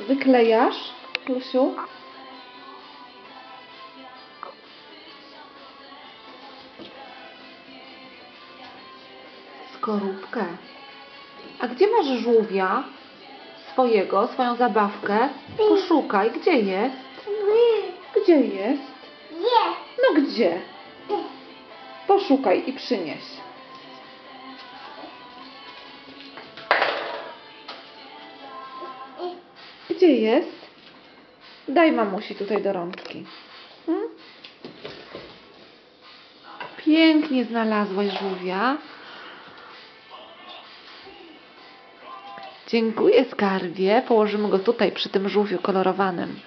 Wyklejasz, Lusiu? Skorupkę. A gdzie masz żółwia? Swojego, swoją zabawkę? Poszukaj, gdzie jest? Gdzie jest? Nie. No gdzie? Poszukaj i przynieś. Gdzie jest? Daj mamusi tutaj do rączki. Hmm? Pięknie znalazłaś żółwia. Dziękuję, skarbie. Położymy go tutaj przy tym żółwiu kolorowanym.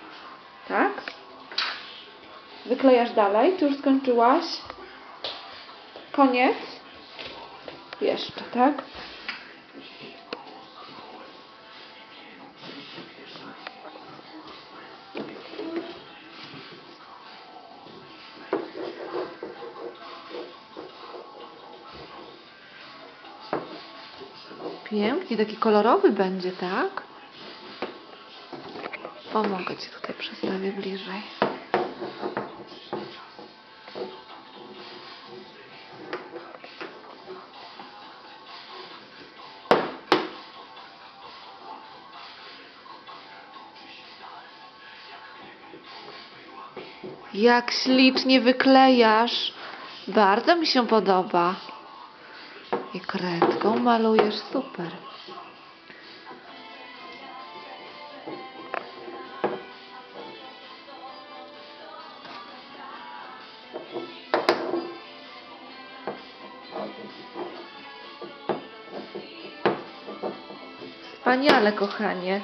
Tak? Wyklejasz dalej? Czy już skończyłaś? Koniec? Jeszcze, tak? Pięknie, taki kolorowy będzie, tak? Pomogę Ci tutaj, przestawię bliżej. Jak ślicznie wyklejasz. Bardzo mi się podoba. I kredką malujesz super. Wspaniale, kochanie.